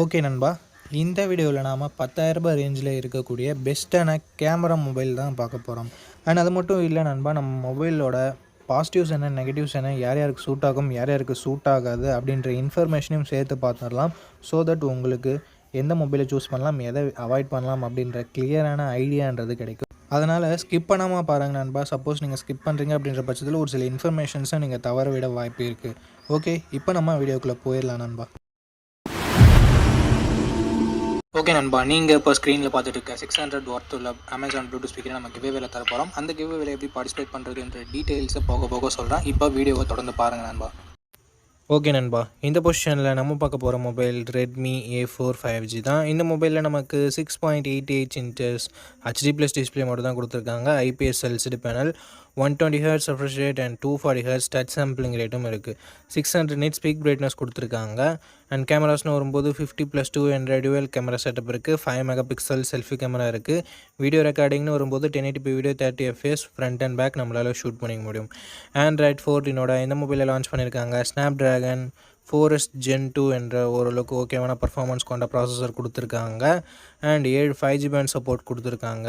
Okay நண்பா. இந்த வீடியோவில் நாம் பத்தாயிரரூபா ரேஞ்சில் இருக்கக்கூடிய பெஸ்ட்டான கேமரா மொபைல் தான் பார்க்க போகிறோம் அண்ட் அது மட்டும் இல்லை நண்பா நம்ம மொபைலோட பாசிட்டிவ்ஸ் என்ன நெகட்டிவ்ஸ் என்ன யார் யாருக்கு சூட் ஆகும் யார் யாருக்கு சூட் ஆகாது அப்படின்ற இன்ஃபர்மேஷனையும் சேர்த்து பார்த்துடலாம். ஸோ தட் உங்களுக்கு எந்த மொபைலை சூஸ் பண்ணலாம் எதை அவாய்ட் பண்ணலாம் அப்படின்ற கிளியரான ஐடியான்றது கிடைக்கும். அதனால் ஸ்கிப் பண்ணாமல் பாருங்கள் நண்பா. சப்போஸ் நீங்கள் ஸ்கிப் பண்ணுறீங்க அப்படின்ற பட்சத்தில் ஒரு சில இன்ஃபர்மேஷன்ஸை நீங்கள் தவற விட வாய்ப்பு இருக்குது ஓகே இப்போ நம்ம வீடியோக்குள்ளே போயிடலாம் நண்பா. ஓகே நண்பா. நீங்கள் இப்போ ஸ்க்ரீனில் பார்த்துட்டு இருக்க சிக்ஸ் ஹண்ட்ரட் ஒர்த் உள்ள அமேசான் ப்ளூடூத் ஸ்பீக்கரை நம்ம கிவே வேலை தரப்போகிறோம் அந்த கிவே வேலை எப்படி பார்ட்டிசிபேட் பண்ணுறதுன்ற டீட்டெயில்ஸை போக போக சொல்கிறேன் இப்போ வீடியோவை தொடர்ந்து பாருங்கள் நண்பா. ஓகே நண்பா. இந்த பொசிஷனில் நம்ம பார்க்க போகிற mobile Redmi A four five G தான். இந்த மொபைலில் நமக்கு six point eight eight inches HD plus display மட்டும் தான் கொடுத்துருக்காங்க. IPS LCD panel one twenty hertz refresh rate and two forty hertz touch sampling ரேட்டும் இருக்குது six hundred nits peak brightness கொடுத்துருக்காங்க. அண்ட் கேமராஸ்னு வரும்போது fifty plus two hundred dual camera setup இருக்குது five mega pixel selfie camera இருக்குது video ரெக்கார்டிங்னு வரும்போது ten eighty p video thirty fps front and back நம்மளால் ஷூட் பண்ணிக்க முடியும். ஆண்ட்ராய்ட் ஃபோர்டீனோட இந்த மொபைலில் லான்ச் பண்ணியிருக்காங்க Snapdragon four s gen two என்ற ஓரளவுக்கு ஓகேவான பர்ஃபார்மன்ஸ் கொண்ட ப்ராசஸர் கொடுத்துருக்காங்க. அண்ட் ஏழு ஃபைவ் ஜி பேண்ட் சப்போர்ட் கொடுத்துருக்காங்க.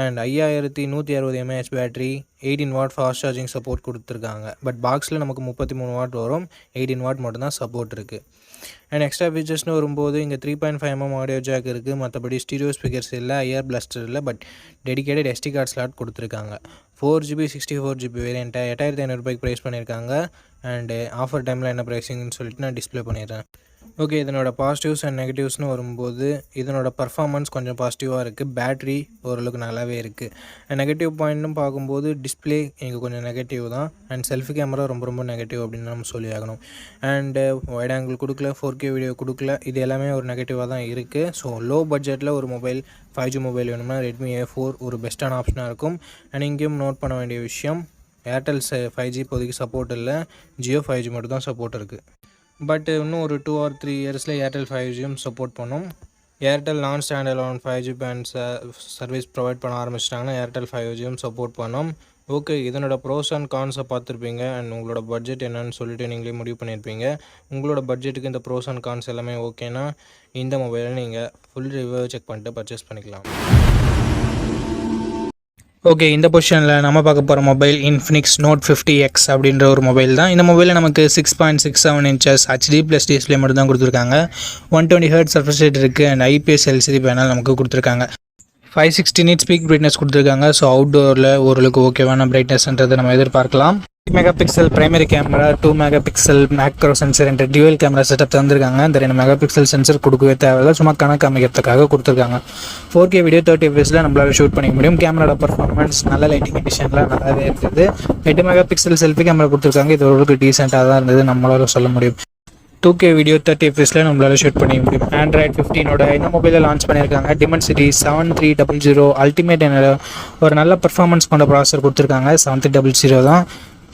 அண்ட் ஐயாயிரத்தி நூற்றி அறுபது mAh battery eighteen watt fast charging support கொடுத்துருக்காங்க. பட் பாக்ஸில் நமக்கு முப்பத்தி மூணு வாட் வரும். எயிட்டீன் வாட் மட்டும்தான் சப்போர்ட் இருக்குது அண்ட் எக்ஸ்ட்ரா ஃபீச்சர்ஸ்னு வரும்போது இங்கே three point five mm audio jack இருக்குது மற்றபடி ஸ்டீரியோ ஸ்பீக்கர்ஸ் இல்லை ஐஆர் பிளஸ்டர் இல்லை but dedicated SD card slot கொடுத்துருக்காங்க. Four GB sixty four GB வேரியண்ட்டை எட்டாயிரத்தி ஐநூறுபாய்க்கு ப்ரைஸ் பண்ணியிருக்காங்க அண்டு ஆஃபர் டைமில் என்ன ப்ரைஸிங்னு சொல்லிட்டு நான் டிஸ்பிளே பண்ணிடுறேன். ஓகே இதனோட பாசிட்டிவ்ஸ் அண்ட் நெகட்டிவ்ஸ்னு வரும்போது இதனோட பர்ஃபார்மன்ஸ் கொஞ்சம் பாசிட்டிவாக இருக்குது பேட்ரி ஓரளவுக்கு நல்லாவே இருக்குது நெகட்டிவ் பாயிண்ட்னு பார்க்கும்போது டிஸ்பிளே இங்கே கொஞ்சம் நெகட்டிவ் தான். அண்ட் செல்ஃபி கேமரா ரொம்ப ரொம்ப நெகட்டிவ் அப்படின்னு நம்ம சொல்லி ஆகணும். அண்டு வைட் ஆங்கிள் கொடுக்கல ஃபோர் கே வீடியோ கொடுக்கல இது எல்லாமே ஒரு நெகட்டிவாக தான் இருக்குது ஸோ லோ பட்ஜெட்டில் ஒரு மொபைல் ஃபைவ் ஜி மொபைல் வேணும்னா ரெட்மி ஏ ஃபோர் ஒரு பெஸ்ட்டான ஆப்ஷனாக இருக்கும். அண்ட் இங்கேயும் நோட் பண்ண வேண்டிய விஷயம் ஏர்டெல் ஃபைவ் ஜி இப்போதைக்கு சப்போர்ட் இல்லை. ஜியோ ஃபைவ் ஜி மட்டும் தான் சப்போர்ட் இருக்குது பட் இன்னும் ஒரு டூ ஆர் த்ரீ இயர்ஸில் ஏர்டெல் ஃபைவ் ஜியும் சப்போர்ட் பண்ணும். Airtel non standalone five G band service provide பண்ண ஆரம்பிச்சிட்டாங்கன்னா ஏர்டெல் ஃபைவ் ஜியும் சப்போர்ட் பண்ணும். ஓகே இதனோட ப்ரோஸ் அண்ட் கான்ஸை பார்த்துருப்பீங்க. அண்ட் உங்களோட பட்ஜெட் என்னன்னு சொல்லிட்டு நீங்களே முடிவு பண்ணியிருப்பீங்க. உங்களோட பட்ஜெட்டுக்கு இந்த ப்ரோஸ் அண்ட் கான்ஸ் எல்லாமே ஓகேனா இந்த மொபைலை நீங்கள் ஃபுல் ரிவ்யூ செக் பண்ணிட்டு பர்ச்சேஸ் பண்ணிக்கலாம். ஓகே இந்த பொசிஷனில் நம்ம பார்க்க போகிற mobile Infinix Note fifty X அப்படின்ற ஒரு மொபைல் தான். இந்த மொபைலில் நமக்கு six point six seven inches HD plus display மட்டும் தான் கொடுத்துருக்காங்க. One twenty hertz refresh rate இருக்குது அண்ட் ஐபிஎஸ் எல்சிடி பேனல் நமக்கு கொடுத்துருக்காங்க. Five sixty nits peak brightness கொடுத்துருக்காங்க. ஸோ அவுட்டோரில் ஓரளவுக்கு ஓகேவான பிரைட்னஸ்ன்றதை நம்ம எதிர்பார்க்கலாம். Mega pixel primary camera two mega pixel macro sensor என்ற டியூவல் கேமரா செட்டப் தந்திருக்காங்க. இந்த ரெண்டு மெகா பிக்சல் சென்சர் கொடுக்கவே தேவையில்ல. சும்மா கணக்கு அமைக்கிறதுக்காக கொடுத்துருக்காங்க. ஃபோர் கே வீடியோ தேர்ட்டி எஃப்எஸில் நம்மளால ஷூட் பண்ணிக்க முடியும். கேமராட பர்ஃபார்மன்ஸ் நல்ல லைட்டிங் கண்டிஷனில் நல்லாவே இருந்தது. எட்டு மெகா பிக்சல் செல்ஃபி கேமரா கொடுத்துருக்காங்க. இது ஓரளவுக்கு டீசெண்டாக தான் இருந்தது. நம்மளால சொல்ல முடியும். டூ கே வீடியோ தேர்ட்டி எஃப்எஸில் நம்மளால ஷூட் பண்ணிக்க முடியும். ஆண்ட்ராய்ட் ஃபிஃப்டினோட இந்த மொபைலில் லான்ச் பண்ணியிருக்காங்க Dimensity seven three double zero ultimate என்னோட ஒரு நல்ல பர்ஃபார்மன்ஸ் கொண்ட ப்ராசர் கொடுத்துருக்காங்க. செவன் த்ரீ டபுள் ஜீரோ தான்.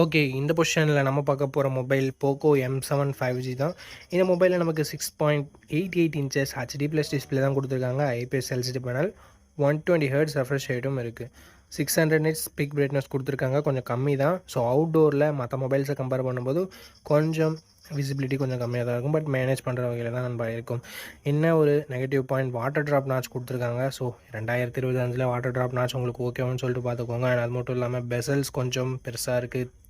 ஓகே இந்த பொசிஷனில் நம்ம பார்க்க போகிற mobile Poco M seven five G தான். இந்த மொபைலில் நமக்கு six point eight eight inches HD plus display தான் கொடுத்துருக்காங்க. IPS LCD panel one twenty hertz refresh ரேட்டும் இருக்குது six hundred nits peak brightness கொடுத்துருக்காங்க. கொஞ்சம் கம்மி தான். ஸோ அவுட்டோரில் மற்ற மொபைல்ஸை கம்பேர் பண்ணும்போது கொஞ்சம் விசிபிலிட்டி கொஞ்சம் கம்மியாக தான் இருக்கும். பட் மேனேஜ் பண்ணுற வகையில் தான் நம்ம இருக்கும். என்ன ஒரு negative point water drop notch கொடுத்துருக்காங்க. ஸோ ரெண்டாயிரத்தி இருபத்தஞ்சில் வாட்டர் ட்ராப் நாச் உங்களுக்கு ஓகேவான்னு சொல்லிட்டு பார்த்துக்கோங்க. And அது மட்டும் இல்லாமல் பெசல்ஸ் கொஞ்சம் பெருசாக இருக்குது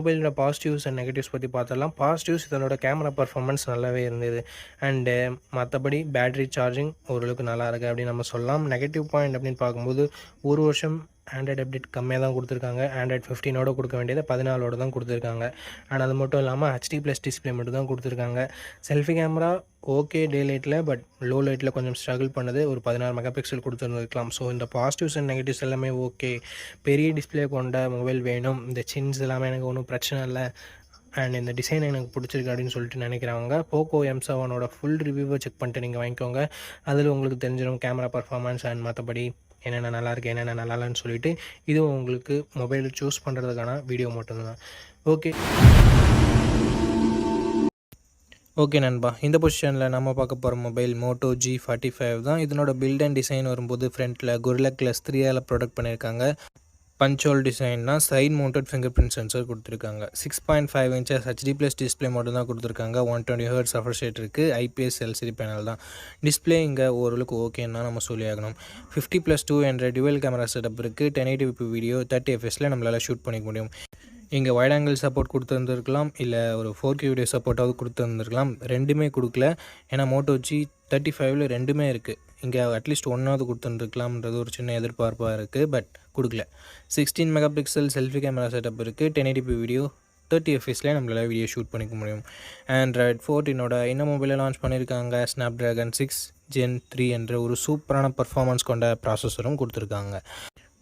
மொபைலோட பாசிட்டிவ்ஸ் அண்ட் நெகட்டிவ்ஸ் பற்றி பார்த்துடலாம் பாசிட்டிவ்ஸ் இதனோட கேமரா பர்ஃபார்மன்ஸ் நல்லாவே இருந்தது. அண்டு மற்றபடி பேட்டரி சார்ஜிங் ஓரளவுக்கு நல்லா இருக்குது அப்படின்னு நம்ம சொல்லலாம். நெகட்டிவ் பாயிண்ட் அப்படின்னு பார்க்கும்போது ஒரு வருஷம் ஆண்ட்ராய்டு அப்டேட் கம்மியாக தான் கொடுத்துருக்காங்க ஆண்ட்ராய்ட் ஃபிஃப்டீனோட கொடுக்க வேண்டியது பதினாலோட தான் கொடுத்துருக்காங்க. அண்ட் அது மட்டும் இல்லாமல் ஹெச்டி ப்ளஸ் டிஸ்பிளே மட்டும் தான் கொடுத்துருக்காங்க. செல்ஃபி கேமரா ஓகே டே லைட்டில் பட் லோ லைட்டில் கொஞ்சம் ஸ்ட்ரகிள் பண்ணது. ஒரு பதினாறு மெகா பிக்சல் கொடுத்துருந்துருக்கலாம். ஸோ இந்த பாசிட்டிவ்ஸ் அண்ட் நெகட்டிவ்ஸ் எல்லாமே ஓகே பெரிய டிஸ்பிளே கொண்ட மொபைல் வேணும். இந்த சின்ஸ் எல்லாமே எனக்கு ஒன்றும் பிரச்சனை இல்லை. அண்ட் இந்த டிசைன் எனக்கு பிடிச்சிருக்கு அப்படின்னு சொல்லிட்டு நினைக்கிறவங்க போக்கோ எம் செவனோட ஃபுல் ரிவ்யூவை செக் பண்ணிட்டு நீங்கள் வாங்கிக்கோங்க. அதில் உங்களுக்கு தெரிஞ்சிடும் கேமரா பர்ஃபார்மன்ஸ் அண்ட் மற்றபடி என்னென்ன நல்லா இருக்குது என்னென்ன நல்லா இல்லைன்னு சொல்லிட்டு இதுவும் உங்களுக்கு மொபைல் சூஸ் பண்ணுறதுக்கான வீடியோ மட்டும்தான். ஓகே ஓகே நண்பா. இந்த பொசிஷனில் நம்ம பார்க்க போகிற mobile Moto G forty five தான். இதனோட பில்ட் அண்ட் டிசைன் வரும்போது ஃப்ரண்ட்டில் குரிலா கிளாஸ் த்ரீயால் ப்ரொடக்ட் பண்ணியிருக்காங்க. Punch hole டிசைன்னா side mounted finger print sensor கொடுத்துருக்காங்க six point five inches HD plus display மட்டும் தான் கொடுத்துருக்காங்க. One twenty hertz refresh rate இருக்குது ஐபிஎஸ் எல்சிடி பேனல் தான். டிஸ்பிளே இங்கே ஓரளவுக்கு ஓகேன்னா நம்ம சொல்லி ஆகணும் ஃபிஃப்டி ப்ளஸ் டூ என்ற டுவெல் கேமரா செட்டப் இருக்குது டென் எயிட்டி வீடியோ தேர்ட்டி எஃப்எஸில் நம்மளால் ஷூட் பண்ணிக்க முடியும். இங்கே வைட் ஆங்கிள் சப்போர்ட் கொடுத்துருந்துருக்கலாம். இல்லை ஒரு ஃபோர் கே வீடியோ சப்போர்ட்டாவது கொடுத்துருந்துருக்கலாம். ரெண்டுமே கொடுக்கல. ஏன்னா மோட்டோ ஜி தேர்ட்டி ஃபைவ்ல ரெண்டுமே இருக்குது இங்கே அட்லீஸ்ட் ஒன்றாவது கொடுத்துருக்கலாம்ன்றது ஒரு சின்ன எதிர்பார்ப்பாக இருக்குது பட் கொடுக்கல. Sixteen mega pixel selfie camera setup இருக்குது டென் எயிட்டி வீடியோ தேர்ட்டி எஃப்எஸ்லேயே நம்மளால் வீடியோ ஷூட் பண்ணிக்க முடியும். ஆண்ட்ராய்ட் ஃபோர்டீனோட என்ன மொபைலில் லான்ச் பண்ணியிருக்காங்க Snapdragon six gen three என்ற ஒரு சூப்பரான பர்ஃபார்மன்ஸ் கொண்ட ப்ராசஸரும் கொடுத்துருக்காங்க.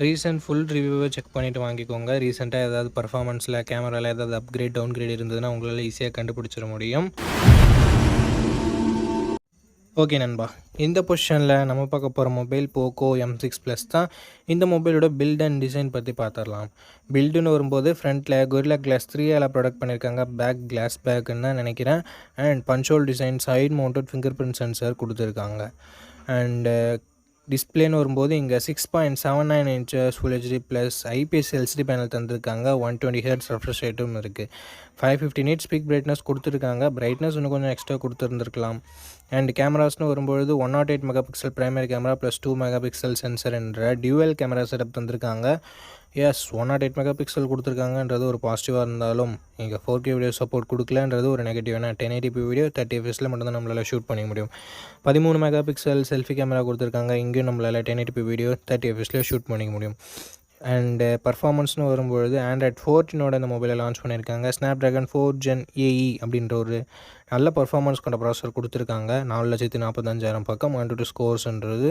ரீசெண்ட் ஃபுல் ரிவ்யூவை செக் பண்ணிவிட்டு வாங்கிக்கோங்க. ரீசெண்டாக ஏதாவது பர்ஃபார்மன்ஸில் கேமராவில் ஏதாவது அப்கிரேட் டவுன்கிரேட் இருந்ததுன்னா உங்களால் ஈஸியாக கண்டுபிடிச்சிட முடியும். ஓகே நண்பா. இந்த பொசிஷனில் நம்ம பார்க்க போகிற mobile Poco M six plus தான் இந்த மொபைலோட பில்ட் அண்ட் டிசைன் பற்றி பார்த்துடலாம் பில்டுன்னு வரும்போது ஃப்ரண்ட்டில் கொரில்லா கிளாஸ் எல்லாம் ப்ரொடெக்ட் பண்ணியிருக்காங்க பேக் கிளாஸ் பேக்குன்னு தான் நினைக்கிறேன். And punch hole design side mounted finger print sensor கொடுத்துருக்காங்க. அண்டு டிஸ்பிளேன்னு வரும்போது இங்கே six point seven nine inches full HD plus IPS LCD panel தந்திருக்காங்க. ஒன் டுவெண்ட்டி ஹெர்ட்ஸ் ரெஃப்ரெஷ் ரேட்டும் இருக்குது five fifty nits peak brightness கொடுத்துருக்காங்க. பிரைட்னஸ் இன்னும் கொஞ்சம் எக்ஸ்ட்ரா கொடுத்துருந்துருக்கலாம். அண்ட் கேமராஸ்னு வரும்பொழுது one nought eight mega pixel primary camera plus two mega pixel sensor என்ற டியூவல் கேமரா செட்டப் தந்திருக்காங்க. Yes one nought eight mega pixel கொடுத்துருக்காங்கன்றது ஒரு பாசிட்டிவாக இருந்தாலும் இங்கே ஃபோர் கே வீடியோ சப்போர்ட் கொடுக்கலன்றது ஒரு நெகட்டிவ் ஏன்னா ten eighty P video thirty எஃப்எஸில் மட்டும்தான் நம்மளால் ஷூட் பண்ணிக்க முடியும். பதிமூணு மெகா பிக்சல் செல்ஃபி கேமரா கொடுத்துருக்காங்க. இங்கேயும் நம்மளால் ten eighty p video thirty எஃப்எஸில் shoot பண்ணிக்க முடியும். அண்டு பர்ஃபார்மன்ஸ்னு uh, வரும்பொழுது ஆண்ட்ராய்ட் ஃபோர்டீனோட இந்த மொபைலை லான்ச் பண்ணியிருக்காங்க. Snapdragon four gen AE அப்படின்ற ஒரு நல்ல பர்ஃபார்மன்ஸ் கொண்ட ப்ராசஸர் கொடுத்துருக்காங்க. நாலு லட்சத்தி நாற்பத்தஞ்சாயிரம் பக்கம் one two ஸ்கோர்ஸ்ன்றது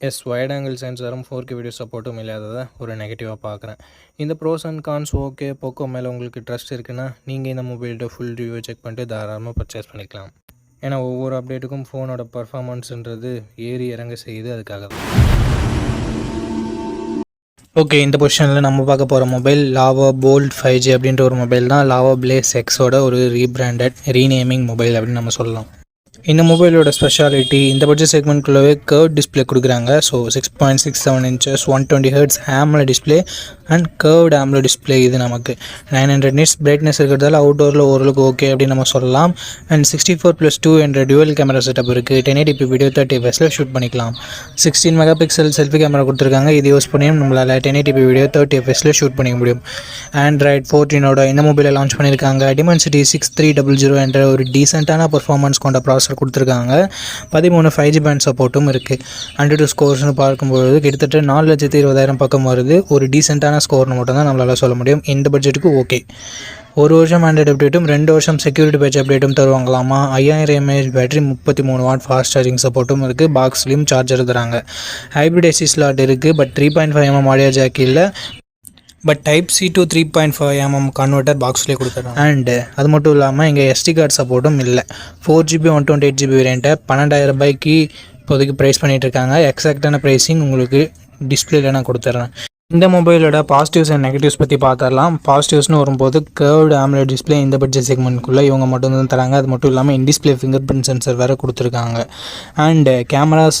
S wide angle சென்சாரும் ஃபோர் கே வீடியோ சப்போர்ட்டும் இல்லாததை ஒரு நெகட்டிவாக பார்க்குறேன். இந்த pros and cons okay Poco மேலே உங்களுக்கு ட்ரஸ்ட் இருக்குன்னா நீங்கள் இந்த மொபைல்கிட்ட ஃபுல் ரிவ்யூ செக் பண்ணிட்டு தாராளமாக பர்ச்சேஸ் பண்ணிக்கலாம். ஏன்னா ஒவ்வொரு அப்டேட்டுக்கும் ஃபோனோட பர்ஃபார்மன்ஸுன்றது ஏறி இறங்க செய்யுது அதுக்காக தான். ஓகே இந்த பொசிஷனில் நம்ம பார்க்க போகிற mobile Lava Bolt five G அப்படின்ற ஒரு மொபைல் தான் லாவா பிளேஸ் எக்ஸோட ஒரு ரீபிராண்டட் ரீநேமிங் மொபைல் அப்படின்னு நம்ம சொல்லலாம். இந்த மொபைலோட ஸ்பெஷாலிட்டி இந்த பட்ஜெட் செக்மெண்ட்குள்ளவே கர்வ் டிஸ்பிளே கொடுக்குறாங்க. So six point six seven inches one twenty hertz ஹேம்ல display and curved ஹேம்ல டிஸ்பிளே இது நமக்கு. நைன் ஹண்ட்ரட் நிட்ஸ் பிரைட்னஸ் இருக்கிறதால அவுட்டோரில் ஓரளவுக்கு ஓகே அப்படின்னு நம்ம சொல்லலாம். And sixty four plus two என்ற டுவல் கேமரா செட்டப் இருக்குது டென் எயிட்டி வீடியோ தேர்ட்டி எஃப்எஸில் ஷூட் பண்ணிக்கலாம். Sixteen mega pixel selfie camera கொடுத்துருக்காங்க. இது யூஸ் பண்ணியும் நம்மளால் டென் எயிட்டி வீடியோ தேர்ட்டி எஃப்எஸில் ஷூட் பண்ணிக்க முடியும். ஆண்ட்ராய்ட் ஃபோர்டீனோட இந்த மொபைலை லான்ச் பண்ணியிருக்காங்க Dimensity six three double zero என்ற ஒரு டீசெண்டான பர்ஃபார்மன்ஸ் கொண்ட ப்ராசர் கொடுத்துருக்காங்க. பதிமூணு ஃபைவ் ஜி பேண்ட் சப்போர்ட்டும் இருக்குது ஹண்ட்ரட் டூ ஸ்கோர்ஸ்னு பார்க்கும்போது கிட்டத்தட்ட நாலு லட்சத்தி இருபதாயிரம் பக்கம் வருது. ஒரு டீசெண்டான ஸ்கோர்னு மட்டும் தான் நம்மளால் சொல்ல முடியும். இந்த பட்ஜெட்டுக்கு ஓகே ஒரு வருஷம் ஆண்ட்ராய்டு அப்டேட்டும் ரெண்டு வருஷம் செக்யூரிட்டி பேட்ச் அப்டேட்டும் தருவாங்களாமா? ஐயாயிரம் எம்ஏஹெச் பேட்டரி முப்பத்தி மூணு வாட் ஃபாஸ்ட் சார்ஜிங் சப்போர்ட்டும் இருக்குது பாக்ஸ்லேயும் சார்ஜர் தராங்க. ஹைப்ரிட் எஸ்சி ஸ்லாட் இருக்குது but three point five mm audio jack இல்லை. But type C to three point five mm converter பாக்ஸ்லேயே கொடுத்துட்றாங்க. அண்டு அது மட்டும் இல்லாமல் இங்கே எஸ்டி கார்டு சப்போர்ட்டும் இல்லை. Four GB one twenty eight GB வேரியண்ட்டை பன்னெண்டாயிரம் ரூபாய்க்கு இப்போதைக்கு ப்ரைஸ் பண்ணிகிட்டு இருக்காங்க. எக்ஸாக்டான ப்ரைஸிங் உங்களுக்கு டிஸ்பிளேல நான் கொடுத்துட்றேன். இந்த மொபைலோட பாசிட்டிவ்ஸ் அண்ட் நெகட்டிவ்ஸ் பற்றி பார்த்துடலாம் பாசிட்டிவ்ஸ்னு வரும்போது கேர்வ்டு ஆம்லெட் டிஸ்பிளே இந்த பட்ஜெட் செக்மெண்ட்குள்ளே இவங்க மட்டும் தான் தராங்க. அது மட்டும் இல்லாமல் in display finger print sensor வேறு கொடுத்துருக்காங்க. அண்டு கேமராஸ்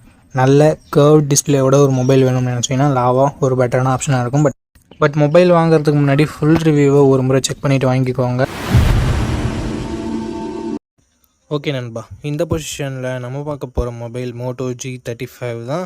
நல்ல கேர்வ் டிஸ்பிளேயோட ஒரு மொபைல் வேணும்னு நினச்சிங்கன்னா லாவா ஒரு பெட்டரான ஆப்ஷனாக இருக்கும். பட் பட் மொபைல் வாங்குறதுக்கு முன்னாடி ஃபுல் ரிவ்யூவை ஒரு முறை செக் பண்ணிவிட்டு வாங்கிக்கோங்க. ஓகே நண்பா. இந்த பொசிஷனில் நம்ம பார்க்க போகிற mobile Moto G thirty five தான்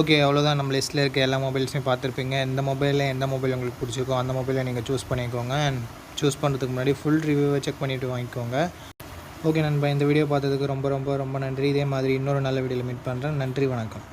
ஓகே அவ்வளோதான் நம்ம லிஸ்ட்டில் இருக்க எல்லா மொபைல்ஸையும் பார்த்துருப்பீங்க. எந்த மொபைலில் எந்த மொபைல் உங்களுக்கு பிடிச்சிருக்கோ அந்த மொபைலை நீங்கள் சூஸ் பண்ணிக்கோங்க. அண்ட் சூஸ் பண்ணுறதுக்கு முன்னாடி ஃபுல் ரிவ்யூவை செக் பண்ணிவிட்டு வாங்கிக்கோங்க. ஓகே நண்பா இந்த வீடியோ பார்த்ததுக்கு ரொம்ப ரொம்ப ரொம்ப நன்றி. இதே மாதிரி இன்னொரு நல்ல வீடியோவில் மீட் பண்ணுறேன் நன்றி வணக்கம்.